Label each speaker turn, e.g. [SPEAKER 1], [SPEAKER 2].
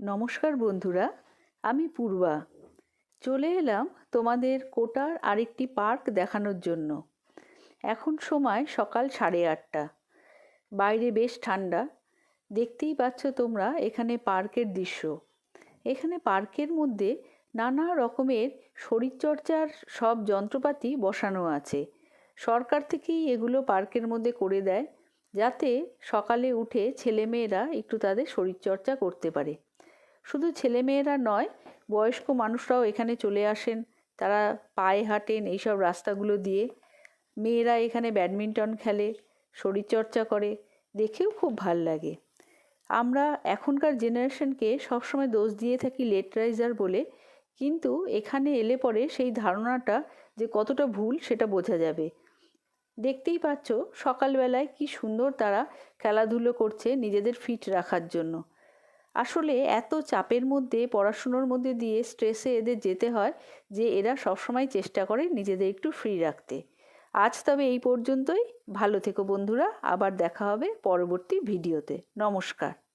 [SPEAKER 1] নমস্কার বন্ধুরা, আমি পূর্বা। চলে এলাম তোমাদের কোটার আরেকটি পার্ক দেখানোর জন্য। এখন সময় সকাল সাড়ে আটটা। বাইরে বেশ ঠান্ডা। দেখতেই পাচ্ছ তোমরা এখানে পার্কের দৃশ্য। এখানে পার্কের মধ্যে নানা রকমের শরীরচর্চার সব যন্ত্রপাতি বসানো আছে। সরকার থেকেই এগুলো পার্কের মধ্যে করে দেয়, যাতে সকালে উঠে ছেলেমেয়েরা একটু তাদের শরীরচর্চা করতে পারে। শুধু ছেলেমেয়েরা নয়, বয়স্ক মানুষরাও এখানে চলে আসেন। তারা পায়ে হাঁটেন এইসব রাস্তাগুলো দিয়ে। মেয়েরা এখানে ব্যাডমিন্টন খেলে, শরীরচর্চা করে। দেখেও খুব ভালো লাগে। আমরা এখনকার জেনারেশনকে সবসময় দোষ দিয়ে থাকি লেট রাইজার বলে, কিন্তু এখানে এলে পরে সেই ধারণাটা যে কতটা ভুল সেটা বোঝা যাবে। দেখতেই পাচ্ছ সকালবেলায় কি সুন্দর তারা খেলাধুলো করছে নিজেদের ফিট রাখার জন্য। আসলে এত চাপের মধ্যে, পড়াশুনোর মধ্যে দিয়ে স্ট্রেসে এদের যেতে হয় যে এরা সবসময় চেষ্টা করে নিজেদের একটু ফ্রি রাখতে। আজ তবে এই পর্যন্তই। ভালো থেকো বন্ধুরা। আবার দেখা হবে পরবর্তী ভিডিওতে। নমস্কার।